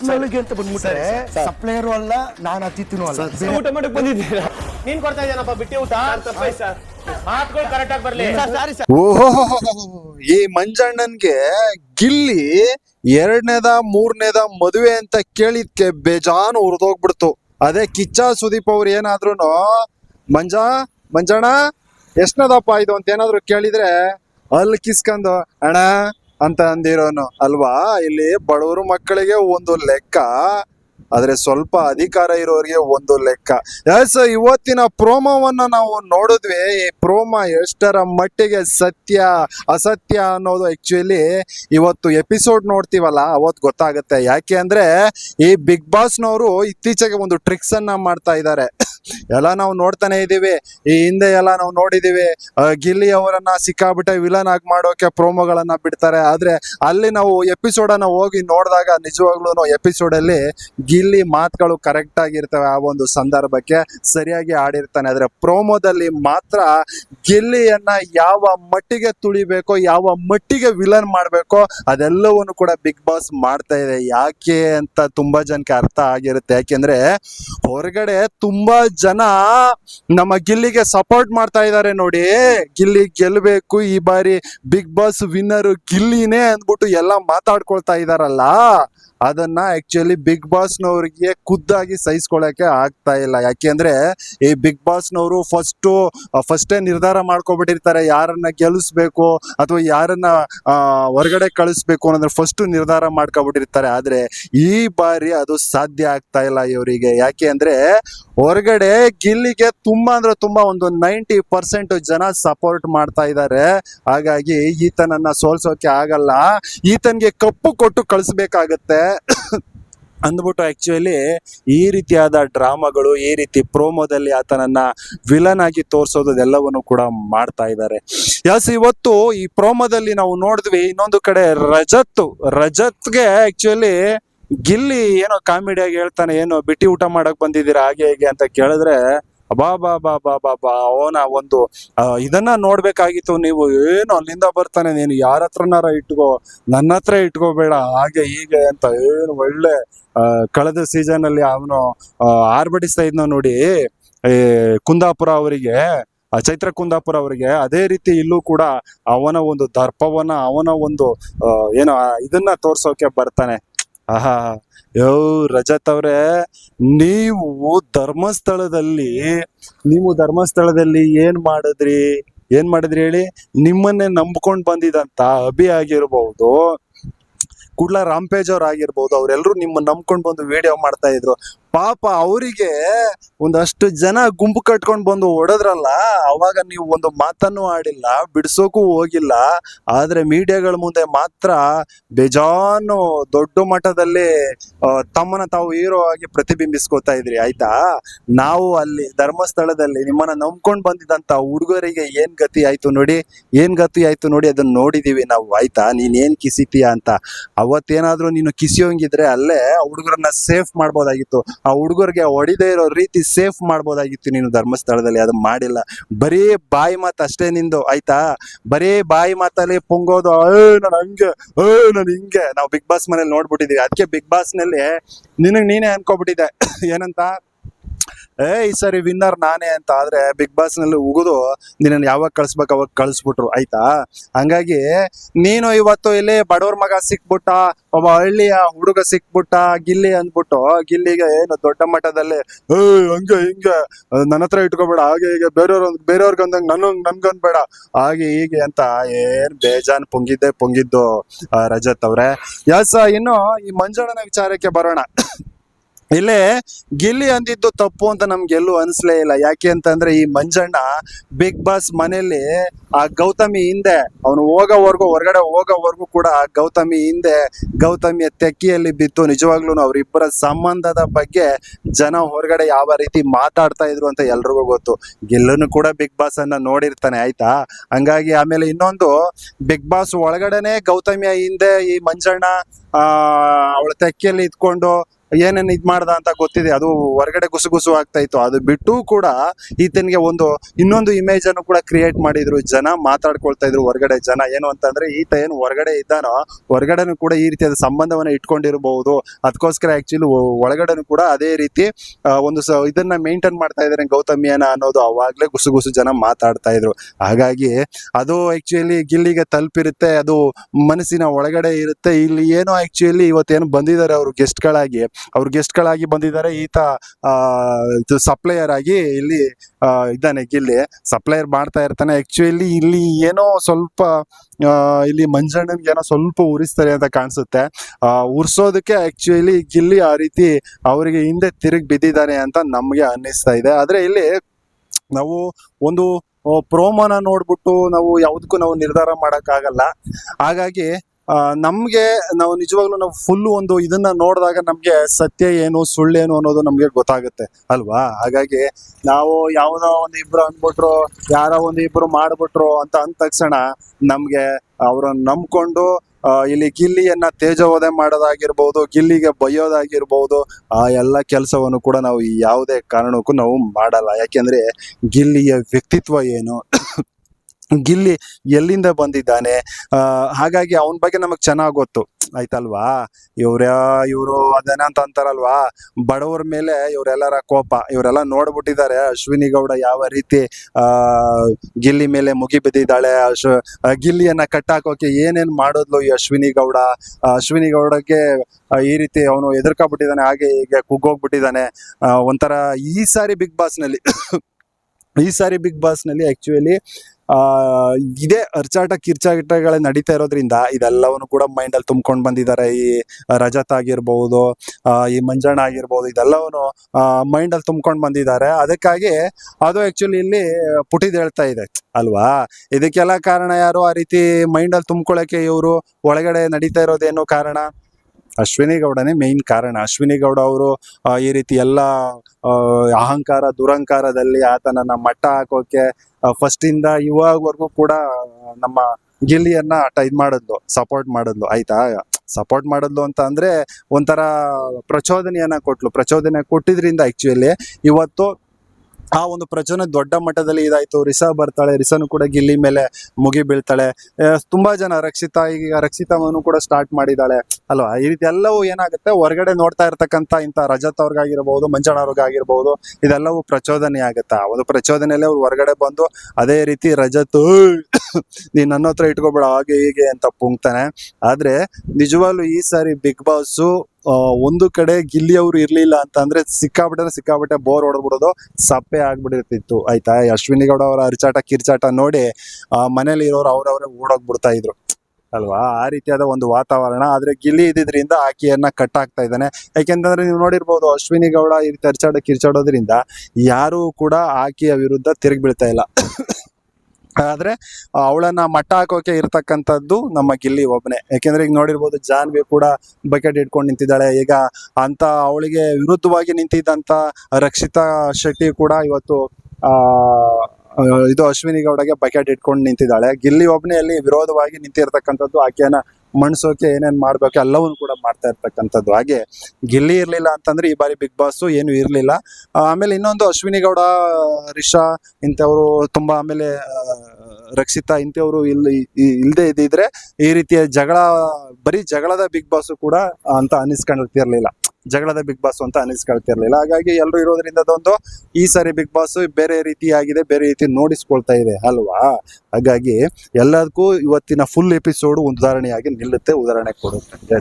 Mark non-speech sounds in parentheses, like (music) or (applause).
ನನಗೆ ಅಂತ ಬಂದ್ಬಿಟ್ರೆ ಸಪ್ಲೈಯರು ಅಲ್ಲ ನಾನು ಅತಿಥಿನೂ ಅಲ್ಲ. ಊಟ ಮಾಡಕ್ ಬಂದಿದ್ದೀರಾ? ನೀನ್ ಕೊಡ್ತಾ ಇದ್ದಾನಪ್ಪ ಬಿಟ್ಟಿ ಊಟ? ಸರ್. ಮಾತುಗಳು ಕರೆಕ್ಟ್ ಆಗಿ ಬರ್ಲಿ. ಸಾರಿ ಸರ್ ಓಹೋ ಈ ಮಂಜಣ್ಣನ್ಗೆ ಗಿಲ್ಲಿ ಎರಡನೇದ ಮೂರನೇದ ಮದುವೆ ಅಂತ ಕೇಳಿದ್ಕೆ ಬೇಜಾನ್ ಹುರಿದೋಗ್ಬಿಡ್ತು ಅದೇ ಕಿಚ್ಚ ಸುದೀಪ್ ಅವ್ರು ಏನಾದ್ರು ಮಂಜ ಮಂಜಣ್ಣ ಎಷ್ಟನದಪ್ಪ ಇದು? ಅಂತ ಏನಾದ್ರು ಕೇಳಿದ್ರೆ ಅಲ್ಲಿ ಕಿಸ್ಕೊಂಡು ಅಣ್ಣ ಅಂತ ಅಂದಿರೋನು ಅಲ್ವಾ? ಇಲ್ಲಿ ಬಡವರು ಮಕ್ಕಳಿಗೆ ಒಂದು ಲೆಕ್ಕ ಆದ್ರೆ ಸ್ವಲ್ಪ ಅಧಿಕಾರ ಇರೋರಿಗೆ ಒಂದು ಲೆಕ್ಕ. ಎಸ್ ಇವತ್ತಿನ ಪ್ರೋಮೋವನ್ನ ನಾವು ನೋಡಿದ್ವಿ. ಈ ಪ್ರೋಮ ಎಷ್ಟರ ಮಟ್ಟಿಗೆ ಸತ್ಯ, ಅಸತ್ಯ ಅನ್ನೋದು ಆಕ್ಚುಲಿ ಇವತ್ತು ಎಪಿಸೋಡ್ ನೋಡ್ತೀವಲ್ಲ ಅವತ್ತು ಗೊತ್ತಾಗುತ್ತೆ. ಯಾಕೆ ಅಂದ್ರೆ ಈ ಬಿಗ್ ಬಾಸ್ನವರು ಇತ್ತೀಚೆಗೆ ಒಂದು ಟ್ರಿಕ್ಸ್ ಅನ್ನ ಮಾಡ್ತಾ ಇದ್ದಾರೆ ಎಲ್ಲ ನಾವು ನೋಡ್ತಾನೆ ಇದೀವಿ. ಈ ಹಿಂದೆ ಎಲ್ಲ ನಾವು ನೋಡಿದೀವಿ. ಗಿಲ್ಲಿ ಅವರನ್ನ ಸಿಕ್ಕಾಬಿಟ್ಟೆ ವಿಲನ್ ಆಗಿ ಮಾಡೋಕೆ ಪ್ರೋಮೋಗಳನ್ನ ಬಿಡ್ತಾರೆ. ಆದ್ರೆ ಅಲ್ಲಿ ನಾವು ಎಪಿಸೋಡ್ ಅನ್ನ ಹೋಗಿ ನೋಡಿದಾಗ ನಿಜವಾಗ್ಲೂ ಎಪಿಸೋಡ್ ಅಲ್ಲಿ ಗಿಲ್ಲಿ ಮಾತುಗಳು ಕರೆಕ್ಟ್ ಆಗಿರ್ತವೆ ಆ ಒಂದು ಸಂದರ್ಭಕ್ಕೆ ಸರಿಯಾಗಿ ಆಡಿರ್ತಾನೆ. ಆದ್ರೆ ಪ್ರೋಮೋದಲ್ಲಿ ಮಾತ್ರ ಗಿಲ್ಲಿಯನ್ನ ಯಾವ ಮಟ್ಟಿಗೆ ತುಳಿಬೇಕೋ, ಯಾವ ಮಟ್ಟಿಗೆ ವಿಲನ್ ಮಾಡ್ಬೇಕೋ, ಅದೆಲ್ಲವನ್ನು ಕೂಡ ಬಿಗ್ ಬಾಸ್ ಮಾಡ್ತಾ ಇದೆ. ಯಾಕೆ ಅಂತ ತುಂಬಾ ಜನಕ್ಕೆ ಅರ್ಥ ಆಗಿರುತ್ತೆ. ಯಾಕೆಂದ್ರೆ ಹೊರಗಡೆ ತುಂಬಾ ಜನ ನಮ್ಮ ಗಿಲ್ಲಿಗೆ ಸಪೋರ್ಟ್ ಮಾಡ್ತಾ ಇದ್ದಾರೆ ನೋಡಿ. ಗಿಲ್ಲಿ ಗೆಲ್ಬೇಕು, ಈ ಬಾರಿ ಬಿಗ್ ಬಾಸ್ ವಿನ್ನರ್ ಗಿಲ್ಲಿನೇ ಅಂದ್ಬಿಟ್ಟು ಎಲ್ಲ ಮಾತಾಡ್ಕೊಳ್ತಾ ಇದಾರಲ್ಲ. ಅದನ್ನ ಆಕ್ಚುಲಿ ಬಿಗ್ ಬಾಸ್ನವ್ರಿಗೆ ಖುದ್ದಾಗಿ ಸಹಿಸ್ಕೊಳ್ಳೋಕೆ ಆಗ್ತಾ ಇಲ್ಲ. ಯಾಕೆಂದ್ರೆ ಈ ಬಿಗ್ ಬಾಸ್ನವರು ಫಸ್ಟು ಫಸ್ಟೇ ನಿರ್ಧಾರ ಮಾಡ್ಕೊಬಿಟ್ಟಿರ್ತಾರೆ. ಯಾರನ್ನ ಗೆಲ್ಲಿಸ್ಬೇಕು ಅಥವಾ ಯಾರನ್ನ ಹೊರಗಡೆ ಕಳಿಸ್ಬೇಕು ಅನ್ನೋದ್ರ ಫಸ್ಟ್ ನಿರ್ಧಾರ ಮಾಡ್ಕೊಬಿಟ್ಟಿರ್ತಾರೆ. ಆದ್ರೆ ಈ ಬಾರಿ ಅದು ಸಾಧ್ಯ ಆಗ್ತಾ ಇಲ್ಲ ಇವರಿಗೆ. ಯಾಕೆ ಅಂದ್ರೆ ಹೊರಗಡೆ ಗಿಲ್ಲಿಗೆ ತುಂಬಾ ಅಂದ್ರೆ ತುಂಬಾ ಒಂದು ನೈಂಟಿ ಪರ್ಸೆಂಟ್ ಜನ ಸಪೋರ್ಟ್ ಮಾಡ್ತಾ ಇದ್ದಾರೆ. ಹಾಗಾಗಿ ಈತನನ್ನ ಸೋಲ್ಸೋಕೆ ಆಗಲ್ಲ. ಈತನ್ಗೆ ಕಪ್ಪು ಕೊಟ್ಟು ಕಳಿಸ್ಬೇಕಾಗತ್ತೆ. ಅಂದ್ಬಿಟ್ಟು ಆ್ಯಕ್ಚುಲಿ ಈ ರೀತಿಯಾದ ಡ್ರಾಮಾಗಳು, ಈ ರೀತಿ ಪ್ರೋಮೋದಲ್ಲಿ ಆತನನ್ನ ವಿಲನ್ ಆಗಿ ತೋರಿಸೋದು ಎಲ್ಲವನ್ನು ಕೂಡ ಮಾಡ್ತಾ ಇದ್ದಾರೆ. ಯಸ್ ಇವತ್ತು ಈ ಪ್ರೋಮೋದಲ್ಲಿ ನಾವು ನೋಡಿದ್ವಿ, ಇನ್ನೊಂದು ಕಡೆ ರಜತ್, ರಜತ್ಗೆ ಆಕ್ಚುಲಿ ಗಿಲ್ಲಿ ಏನೋ ಕಾಮಿಡಿಯಾಗಿ ಹೇಳ್ತಾನೆ, ಏನೋ ಬಿಟ್ಟಿ ಊಟ ಮಾಡಕ್ ಬಂದಿದ್ದೀರಾ, ಹಾಗೆ, ಹೇಗೆ ಅಂತ ಕೇಳಿದ್ರೆ ಬಾ ಬಾ ಬಾ ಬಾ ಬಾ ಬಾ, ಅವನ ಒಂದು ಇದನ್ನ ನೋಡ್ಬೇಕಾಗಿತ್ತು. ನೀವು ಏನು ಅಲ್ಲಿಂದ ಬರ್ತಾನೆ? ನೀನು ಯಾರ ಹತ್ರನಾರ ಇಟ್ಕೋ, ನನ್ನ ಹತ್ರ ಇಟ್ಕೋಬೇಡ, ಹಾಗೆ ಹೀಗೆ ಅಂತ ಏನು ಒಳ್ಳೆ ಕಳೆದ ಸೀಸನ್ ಅಲ್ಲಿ ಅವನು ಆರ್ಭಟಿಸ್ತಾ ಇದ್ನ ನೋಡಿ ಕುಂದಾಪುರ ಅವರಿಗೆ ಚೈತ್ರ ಕುಂದಾಪುರ ಅವರಿಗೆ, ಅದೇ ರೀತಿ ಇಲ್ಲೂ ಕೂಡ ಅವನ ಒಂದು ದರ್ಪವನ್ನ, ಅವನ ಒಂದು ಏನೋ ಇದನ್ನ ತೋರ್ಸೋಕೆ ಬರ್ತಾನೆ. ಆಹಾ. ಯೋ, ರಜತ್ ಅವ್ರೆ, ನೀವು ಧರ್ಮಸ್ಥಳದಲ್ಲಿ ನೀವು ಧರ್ಮಸ್ಥಳದಲ್ಲಿ ಏನ್ ಮಾಡಿದ್ರಿ? ಏನ್ ಮಾಡಿದ್ರಿ ಹೇಳಿ? ನಿಮ್ಮನ್ನೇ ನಂಬ್ಕೊಂಡ್ ಬಂದಿದಂತ ಅಭಿ ಆಗಿರ್ಬಹುದು ಕುಡ್ಲ ಪೇಜ್ ಅವ್ರ ಆಗಿರ್ಬೋದು ಅವರೆಲ್ಲರೂ ನಿಮ್ಮ ನಂಬ್ಕೊಂಡ್ ಬಂದು ವಿಡಿಯೋ ಮಾಡ್ತಾ ಇದ್ರು. ಪಾಪ ಅವರಿಗೆ ಒಂದಷ್ಟು ಜನ ಗುಂಪು ಕಟ್ಕೊಂಡು ಬಂದು ಹೊಡೆದ್ರಲ್ಲ, ಅವಾಗ ನೀವು ಒಂದು ಮಾತನ್ನು ಆಡಿಲ್ಲ, ಬಿಡ್ಸೋಕು ಹೋಗಿಲ್ಲ. ಆದ್ರೆ ಮೀಡಿಯಾಗಳ ಮುಂದೆ ಮಾತ್ರ ಬೇಜಾನು ದೊಡ್ಡ ಮಟ್ಟದಲ್ಲಿ ತಮ್ಮನ್ನ ತಾವು ಹೀರೋ ಆಗಿ ಪ್ರತಿಬಿಂಬಿಸ್ಕೋತಾ ಇದ್ರಿ, ಆಯ್ತಾ? ನಾವು ಅಲ್ಲಿ ಧರ್ಮಸ್ಥಳದಲ್ಲಿ ನಿಮ್ಮನ್ನ ನಂಬ್ಕೊಂಡು ಬಂದಿದಂತ ಹುಡುಗರಿಗೆ ಏನ್ ಗತಿ ಆಯ್ತು ನೋಡಿ, ಏನ್ ಗತಿ ಆಯ್ತು ನೋಡಿ ಅದನ್ನ ನೋಡಿದೀವಿ ನಾವು, ಆಯ್ತಾ? ನೀನ್ ಏನ್ ಕಿಸಿತೀಯ ಅಂತ. ಅವತ್ತೇನಾದ್ರೂ ನೀನು ಕಿಸಿಯೋಂಗಿದ್ರೆ ಅಲ್ಲೇ ಹುಡುಗರನ್ನ ಸೇಫ್ ಮಾಡ್ಬೋದಾಗಿತ್ತು. ಆ ಹುಡುಗರಿಗೆ ಹೊಡಿದೇ ಇರೋ ರೀತಿ ಸೇಫ್ ಮಾಡ್ಬೋದಾಗಿತ್ತು ನೀನು ಧರ್ಮಸ್ಥಳದಲ್ಲಿ. ಅದು ಮಾಡಿಲ್ಲ. ಬರೀ ಬಾಯಿ ಮಾತು ಅಷ್ಟೇ ನಿಂದು, ಆಯ್ತಾ? ಬರೀ ಬಾಯಿ ಮಾತಲ್ಲಿ ಪೊಂಗೋದು, ಏ, ನಾನು ಹಂಗೆ, ಏ, ನಾನು ಹಿಂಗೆ. ನಾವು ಬಿಗ್ ಬಾಸ್ ಮನೇಲಿ ನೋಡ್ಬಿಟ್ಟಿದ್ದೀವಿ ಅದಕ್ಕೆ ಬಿಗ್ ಬಾಸ್ನಲ್ಲಿ ನಿನಗ್ ನೀನೇ ಅನ್ಕೋಬಿಟ್ಟಿದೆ ಏನಂತ? ಏ, ಈ ಸರಿ ವಿನ್ನರ್ ನಾನೇ ಅಂತ ಆದ್ರೆ ಬಿಗ್ ಬಾಸ್ನಲ್ಲಿ ಉಗಿದು ನಿನ್ನ ಯಾವಾಗ ಕಳ್ಸ್ಬೇಕು ಅವಾಗ ಕಳಿಸ್ಬಿಟ್ರು, ಆಯ್ತಾ? ಹಂಗಾಗಿ ನೀನು ಇವತ್ತು ಇಲ್ಲಿ ಬಡವ್ರ ಮಗ ಸಿಕ್ಬಿಟ್ಟ, ಒಬ್ಬ ಹಳ್ಳಿಯ ಹುಡುಗ ಸಿಕ್ಬಿಟ್ಟ, ಗಿಲ್ಲಿ ಅಂದ್ಬಿಟ್ಟು, ಗಿಲ್ಲಿಗೆ ಏನು ದೊಡ್ಡ ಮಟ್ಟದಲ್ಲಿ ಏಯ್ ಹಂಗೆ, ಹಿಂಗೆ, ನನ್ನ ಹತ್ರ ಇಟ್ಕೋಬೇಡ, ಹಾಗೆ, ಹೀಗೆ, ಬೇರೆಯವ್ರ ಬೇರೆಯವ್ರಿಗೆ ಅಂದಂಗೆ ನನ್ನ ನನ್ಗನ್ಬೇಡ ಹಾಗೆ, ಹೀಗೆ ಅಂತ ಏನ್ ಬೇಜಾನ್ ಪೊಂಗಿದ್ದೆ ಪೊಂಗಿದ್ದು ರಜತ್ ಅವ್ರೆ. ಯಾಸ ಇನ್ನು ಈ ಮಂಜಣ್ಣನ ವಿಚಾರಕ್ಕೆ ಬರೋಣ. ಇಲ್ಲೇ ಗಿಲ್ಲಿ ಅಂದಿದ್ದು ತಪ್ಪು ಅಂತ ನಮ್ಗೆ ಎಲ್ಲೂ ಅನ್ಸ್ಲೇ ಇಲ್ಲ. ಯಾಕೆ ಅಂತಂದ್ರೆ ಈ ಮಂಜಣ್ಣ ಬಿಗ್ ಬಾಸ್ ಮನೆಯಲ್ಲಿ ಆ ಗೌತಮಿ ಹಿಂದೆ, ಅವನು ಹೋಗೋವರೆಗೂ, ಹೊರಗಡೆ ಹೋಗೋವರೆಗೂ ಕೂಡ ಆ ಗೌತಮಿ ಹಿಂದೆ ಗೌತಮಿಯ ತೆಕ್ಕಿಯಲ್ಲಿ ಬಿತ್ತು ನಿಜವಾಗ್ಲೂ ಅವರಿಬ್ಬರ ಸಂಬಂಧದ ಬಗ್ಗೆ ಜನ ಹೊರಗಡೆ ಯಾವ ರೀತಿ ಮಾತಾಡ್ತಾ ಇದ್ರು ಅಂತ ಎಲ್ರಿಗೂ ಗೊತ್ತು. ಗಿಲ್ಲನು ಕೂಡ ಬಿಗ್ ಬಾಸ್ ಅನ್ನ ನೋಡಿರ್ತಾನೆ, ಆಯ್ತಾ? ಹಂಗಾಗಿ ಆಮೇಲೆ ಇನ್ನೊಂದು ಬಿಗ್ ಬಾಸ್ ಒಳಗಡೆನೆ ಗೌತಮಿಯ ಹಿಂದೆ ಈ ಮಂಜಣ್ಣ ಅವಳ ತೆಕ್ಕಿಯಲ್ಲಿ ಇದ್ಕೊಂಡು ಏನೇನ್ ಇದ್ ಮಾಡ್ದ ಅಂತ ಗೊತ್ತಿದೆ. ಅದು ಹೊರಗಡೆ ಗುಸುಗುಸು ಆಗ್ತಾ ಇತ್ತು. ಅದು ಬಿಟ್ಟು ಕೂಡ ಈತನಿಗೆ ಒಂದು ಇನ್ನೊಂದು ಇಮೇಜ್ ಅನ್ನು ಕೂಡ ಕ್ರಿಯೇಟ್ ಮಾಡಿದ್ರು. ಜನ ಮಾತಾಡ್ಕೊಳ್ತಾ ಇದ್ರು ಹೊರಗಡೆ. ಜನ ಏನು ಅಂತಂದ್ರೆ ಈತ ಏನು ಹೊರಗಡೆ ಇದ್ದಾನೋ ಹೊರಗಡೆನೂ ಕೂಡ ಈ ರೀತಿಯಾದ ಸಂಬಂಧವನ್ನ ಇಟ್ಕೊಂಡಿರಬಹುದು. ಅದಕ್ಕೋಸ್ಕರ ಆಕ್ಚುಲಿ ಒಳಗಡೆನೂ ಕೂಡ ಅದೇ ರೀತಿ ಒಂದು ಇದನ್ನ ಮೇಂಟೈನ್ ಮಾಡ್ತಾ ಇದಾರೆ ಗೌತಮಿಯನ ಅನ್ನೋದು. ಅವಾಗ್ಲೇ ಗುಸುಗುಸು ಜನ ಮಾತಾಡ್ತಾ ಇದ್ರು. ಹಾಗಾಗಿ ಅದು ಆಕ್ಚುಲಿ ಗಿಲ್ಲಿಗೆ ತಲುಪಿರುತ್ತೆ. ಅದು ಮನಸ್ಸಿನ ಒಳಗಡೆ ಇರುತ್ತೆ. ಇಲ್ಲಿ ಏನೋ ಆಕ್ಚುಲಿ ಇವತ್ತೇನು ಬಂದಿದ್ದಾರೆ ಅವರು ಗೆಸ್ಟ್ಗಳಾಗಿ ಅವ್ರು ಗೆಸ್ಟ್ಗಳಾಗಿ ಬಂದಿದ್ದಾರೆ. ಈತ ಸಪ್ಲೈಯರ್ ಆಗಿ ಇಲ್ಲಿ ಇದ್ದಾನೆ ಗಿಲ್ಲಿ ಸಪ್ಲೈಯರ್ ಮಾಡ್ತಾ ಇರ್ತಾನೆ. ಆಕ್ಚುಲಿ ಇಲ್ಲಿ ಏನೋ ಸ್ವಲ್ಪ ಇಲ್ಲಿ ಮಂಜಣ್ಣನ್ಗೆ ಏನೋ ಸ್ವಲ್ಪ ಉರಿಸ್ತಾರೆ ಅಂತ ಕಾಣಿಸುತ್ತೆ. ಉರ್ಸೋದಕ್ಕೆ ಆಕ್ಚುಲಿ ಗಿಲ್ಲಿ ಆ ರೀತಿ ಅವರಿಗೆ ಹಿಂದೆ ತಿರುಗಿ ಬಿದ್ದಿದ್ದಾರೆ ಅಂತ ನಮಗೆ ಅನ್ನಿಸ್ತಾ ಇದೆ. ಆದ್ರೆ ಇಲ್ಲಿ ನಾವು ಒಂದು ಪ್ರೋಮೋನ ನೋಡ್ಬಿಟ್ಟು ನಾವು ಯಾವುದಕ್ಕೂ ನಾವು ನಿರ್ಧಾರ ಮಾಡೋಕ್ಕಾಗಲ್ಲ. ಹಾಗಾಗಿ ನಮ್ಗೆ ನಾವು ನಿಜವಾಗ್ಲೂ ನಾವು ಫುಲ್ ಒಂದು ಇದನ್ನ ನೋಡಿದಾಗ ನಮಗೆ ಸತ್ಯ ಏನು ಸುಳ್ಳೇನು ಅನ್ನೋದು ನಮ್ಗೆ ಗೊತ್ತಾಗುತ್ತೆ ಅಲ್ವಾ? ಹಾಗಾಗಿ ನಾವು ಯಾವುದೋ ಒಂದು ಇಬ್ರು ಅಂದ್ಬಿಟ್ರು, ಯಾರೋ ಒಂದು ಇಬ್ರು ಮಾಡ್ಬಿಟ್ರು ಅಂತ ಅಂದ ತಕ್ಷಣ ನಮ್ಗೆ ಅವ್ರನ್ನ ನಂಬ್ಕೊಂಡು ಇಲ್ಲಿ ಗಿಲ್ಲಿಯನ್ನ ತೇಜೋವಧೆ ಮಾಡೋದಾಗಿರ್ಬೋದು, ಗಿಲ್ಲಿಗೆ ಬೈಯೋದಾಗಿರ್ಬೋದು, ಆ ಎಲ್ಲ ಕೆಲಸವನ್ನು ಕೂಡ ನಾವು ಯಾವುದೇ ಕಾರಣಕ್ಕೂ ನಾವು ಮಾಡಲ್ಲ. ಯಾಕೆಂದ್ರೆ ಗಿಲ್ಲಿಯ ವ್ಯಕ್ತಿತ್ವ ಏನು? ಗಿಲ್ಲಿ ಎಲ್ಲಿಂದ ಬಂದಿದ್ದಾನೆ? ಹಾಗಾಗಿ ಅವನ ಬಗ್ಗೆ ನಮಗೆ ಚೆನ್ನಾಗಿ ಗೊತ್ತು. ಆಯ್ತಲ್ವಾ? ಇವ್ರ, ಇವರು ಅದೇನಂತ ಅಂತಾರಲ್ವಾ? ಬಡವ್ರ ಮೇಲೆ ಇವರೆಲ್ಲರ ಕೋಪ. ಇವರೆಲ್ಲ ನೋಡ್ಬಿಟ್ಟಿದ್ದಾರೆ. ಅಶ್ವಿನಿ ಗೌಡ ಯಾವ ರೀತಿ ಗಿಲ್ಲಿ ಮೇಲೆ ಮುಗಿ ಬಿದ್ದಿದ್ದಾಳೆ? ಅಶ್ ಗಿಲ್ಲಿಯನ್ನ ಕಟ್ಟಾಕೋಕೆ ಏನೇನ್ ಮಾಡೋದ್ಲು ಈ ಅಶ್ವಿನಿ ಗೌಡ? ಅಶ್ವಿನಿ ಗೌಡಕ್ಕೆ ಈ ರೀತಿ ಅವನು ಎದುರ್ಕೊಬಿಟ್ಟಿದ್ದಾನೆ. ಹಾಗೆ ಹೀಗೆ ಕುಗ್ಗೋಗ್ಬಿಟ್ಟಿದ್ದಾನೆ. ಒಂಥರ ಈ ಸಾರಿ ಬಿಗ್ ಬಾಸ್ನಲ್ಲಿ (coughs) ಈ ಸಾರಿ ಬಿಗ್ ಬಾಸ್ನಲ್ಲಿ ಆಕ್ಚುಲಿ ಆ ಇದೇ ಅರ್ಚಾಟ ಕಿರ್ಚಾಟಗಳೇ ನಡೀತಾ ಇರೋದ್ರಿಂದ ಇದೆಲ್ಲವನ್ನು ಕೂಡ ಮೈಂಡ್ ಅಲ್ಲಿ ತುಂಬ್ಕೊಂಡು ಬಂದಿದ್ದಾರೆ. ಈ ರಜತ್ ಆಗಿರ್ಬೋದು ಆ, ಈ ಮಂಜಣ್ಣ ಆಗಿರ್ಬೋದು ಇದೆಲ್ಲವನ್ನು ಮೈಂಡ್ ಅಲ್ಲಿ ತುಂಬ್ಕೊಂಡು ಬಂದಿದ್ದಾರೆ. ಅದಕ್ಕಾಗಿ ಅದು ಆಕ್ಚುಲಿ ಇಲ್ಲಿ ಪುಟಿದ್ ಹೇಳ್ತಾ ಇದೆ. ಅಲ್ವಾ? ಇದಕ್ಕೆಲ್ಲ ಕಾರಣ ಯಾರು? ಆ ರೀತಿ ಮೈಂಡ್ ಅಲ್ಲಿ ತುಂಬಿಕೊಳ್ಳಕ್ಕೆ ಇವರು ಒಳಗಡೆ ನಡೀತಾ ಇರೋದೇನು ಕಾರಣ? ಅಶ್ವಿನಿ ಗೌಡನೇ ಮೇನ್ ಕಾರಣ. ಅಶ್ವಿನಿ ಗೌಡ ಅವರು ಈ ರೀತಿ ಎಲ್ಲ ಅಹಂಕಾರ ದುರಹಂಕಾರದಲ್ಲಿ ಆತನನ್ನ ಮಟ್ಟ ಹಾಕೋಕೆ ಫಸ್ಟ್ ಇಂದ ಇವಾಗವರೆಗೂ ಕೂಡ ನಮ್ಮ ಗಿಲ್ಲಿಯನ್ನ ಇದ್ ಮಾಡಿದ್ಲು ಸಪೋರ್ಟ್ ಮಾಡಿದ್ಲು. ಆಯ್ತಾ? ಸಪೋರ್ಟ್ ಮಾಡಿದ್ಲು ಅಂತ ಅಂದ್ರೆ ಒಂಥರ ಪ್ರಚೋದನೆಯನ್ನ ಕೊಟ್ಲು. ಪ್ರಚೋದನೆ ಕೊಟ್ಟಿದ್ರಿಂದ ಆಕ್ಚುಲಿ ಇವತ್ತು ಆ ಒಂದು ಪ್ರಚೋದನೆ ದೊಡ್ಡ ಮಟ್ಟದಲ್ಲಿ ಇದಾಯ್ತು. ರಿಸಾ ಬರ್ತಾಳೆ ರಿಸಾನು ಕೂಡ ಗಿಲ್ಲಿ ಮೇಲೆ ಮುಗಿ ಬೀಳ್ತಾಳೆ. ತುಂಬಾ ಜನ ರಕ್ಷಿತಾ ಈಗ ರಕ್ಷಿತಾವನ್ನು ಕೂಡ ಸ್ಟಾರ್ಟ್ ಮಾಡಿದಾಳೆ ಅಲ್ವಾ? ಈ ರೀತಿ ಎಲ್ಲವೂ ಏನಾಗುತ್ತೆ? ಹೊರಗಡೆ ನೋಡ್ತಾ ಇರ್ತಕ್ಕಂಥ ಇಂಥ ರಜತ್ ಅವ್ರಿಗಾಗಿರ್ಬಹುದು ಮಂಜಣ್ಣ ಅವ್ರಿಗಾಗಿರ್ಬಹುದು ಇದೆಲ್ಲವೂ ಪ್ರಚೋದನೆ ಆಗುತ್ತೆ? ಆ ಒಂದು ಪ್ರಚೋದನೆಯಲ್ಲಿ ಅವ್ರು ಹೊರಗಡೆ ಬಂದು ಅದೇ ರೀತಿ ರಜತ್ "ಓಯ್, ನೀನ್ ನನ್ನ ಹತ್ರ ಇಟ್ಕೋಬೇಡ ಹಾಗೆ ಹೀಗೆ ಅಂತ ಪುಂಗ್ತಾನೆ. ಆದ್ರೆ ನಿಜವಾಗ್ಲು ಈ ಸಾರಿ ಬಿಗ್ ಬಾಸ್ ಒಂದು ಕಡೆ ಗಿಲ್ಲಿ ಅವ್ರು ಇರ್ಲಿಲ್ಲ ಅಂತ ಅಂದ್ರೆ ಸಿಕ್ಕಾಬಿಟ್ಟರೆ ಸಿಕ್ಕಾಬಿಟ್ಟೆ ಬೋರ್ ಹೊಡೆದ್ಬಿಡೋದು ಸಪ್ಪೆ ಆಗ್ಬಿಟ್ಟಿರ್ತಿತ್ತು, ಆಯ್ತಾ? ಅಶ್ವಿನಿ ಗೌಡ ಅವರ ಅರಿಚಾಟ ಕಿರ್ಚಾಟ ನೋಡಿ ಮನೇಲಿ ಇರೋರು ಅವ್ರವ್ರೆ ಓಡೋಗ್ಬಿಡ್ತಾ ಇದ್ರು. ಅಲ್ವಾ? ಆ ರೀತಿಯಾದ ಒಂದು ವಾತಾವರಣ. ಆದ್ರೆ ಗಿಲ್ಲಿ ಇದ್ದಿದ್ರಿಂದ ಆಕೆಯನ್ನ ಕಟ್ ಆಗ್ತಾ ಇದ್ದಾನೆ. ಯಾಕೆಂತಂದ್ರೆ ನೀವು ನೋಡಿರ್ಬೋದು ಅಶ್ವಿನಿ ಗೌಡ ಈ ರೀತಿ ಅರ್ಚಾಡ ಕಿರ್ಚಾಡೋದ್ರಿಂದ ಯಾರು ಕೂಡ ಆಕೆಯ ವಿರುದ್ಧ ತಿರುಗಿ ಬೀಳ್ತಾ ಇಲ್ಲ. ಆದ್ರೆ ಅವಳನ್ನ ಮಟ್ಟ ಹಾಕೋಕೆ ಇರ್ತಕ್ಕಂಥದ್ದು ನಮ್ಮ ಗಿಲ್ಲಿ ಒಬ್ಬನೇ. ಯಾಕೆಂದ್ರೆ ಈಗ ನೋಡಿರ್ಬೋದು ಜಾನ್ವಿ ಕೂಡ ಬಕೆಟ್ ಇಟ್ಕೊಂಡು ನಿಂತಿದ್ದಾಳೆ. ಈಗ ಅಂತ ಅವಳಿಗೆ ವಿರುದ್ಧವಾಗಿ ನಿಂತಿದ್ದಂತ ರಕ್ಷಿತಾ ಶೆಟ್ಟಿ ಕೂಡ ಇವತ್ತು ಆ, ಇದು ಅಶ್ವಿನಿ ಗೌಡಗೆ ಬಕೆಟ್ ಇಟ್ಕೊಂಡು ನಿಂತಿದ್ದಾಳೆ. ಗಿಲ್ಲಿ ಒಬ್ಬನೇ ಅಲ್ಲಿ ವಿರೋಧವಾಗಿ ನಿಂತಿರ್ತಕ್ಕಂಥದ್ದು ಆಕೆಯನ್ನ ಮಣ್ಸೋಕೆ ಏನೇನ್ ಮಾಡ್ಬೇಕು ಎಲ್ಲವನ್ನು ಕೂಡ ಮಾಡ್ತಾ ಇರ್ತಕ್ಕಂಥದ್ದು. ಹಾಗೆ ಗಿಲ್ಲಿ ಇರ್ಲಿಲ್ಲ ಅಂತಂದ್ರೆ ಈ ಬಾರಿ ಬಿಗ್ ಬಾಸ್ ಏನು ಇರ್ಲಿಲ್ಲ. ಆಮೇಲೆ ಇನ್ನೊಂದು ಅಶ್ವಿನಿ ಗೌಡ, ರಿಷಾ ಇಂಥವ್ರು ತುಂಬಾ ಆಮೇಲೆ ರಕ್ಷಿತಾ ಇಂಥವ್ರು ಇಲ್ಲಿ ಇಲ್ಲದೆ ಇದ್ದಿದ್ರೆ ಈ ರೀತಿಯ ಜಗಳ, ಬರೀ ಜಗಳದ ಬಿಗ್ ಬಾಸ್ ಕೂಡ ಅಂತ ಅನಿಸ್ಕೊಂಡಿರ್ತಿರ್ಲಿಲ್ಲ ಜಗಳದ ಬಿಗ್ ಬಾಸ್ ಅಂತ ಅನಿಸ್ಕೊಳ್ತಿರ್ಲಿಲ್ಲ. ಹಾಗಾಗಿ ಎಲ್ಲರೂ ಇರೋದ್ರಿಂದ ಅದೊಂದು ಈ ಸಾರಿ ಬಿಗ್ ಬಾಸ್ ಬೇರೆ ರೀತಿಯಾಗಿದೆ, ಬೇರೆ ರೀತಿ ನೋಡಿಸ್ಕೊಳ್ತಾ ಇದೆ ಅಲ್ವಾ? ಹಾಗಾಗಿ ಎಲ್ಲದಕ್ಕೂ ಇವತ್ತಿನ ಫುಲ್ ಎಪಿಸೋಡ್ ಉದಾಹರಣೆಯಾಗಿ ನಿಲ್ಲುತ್ತೆ, ಉದಾಹರಣೆ ಕೊಡುತ್ತೆ.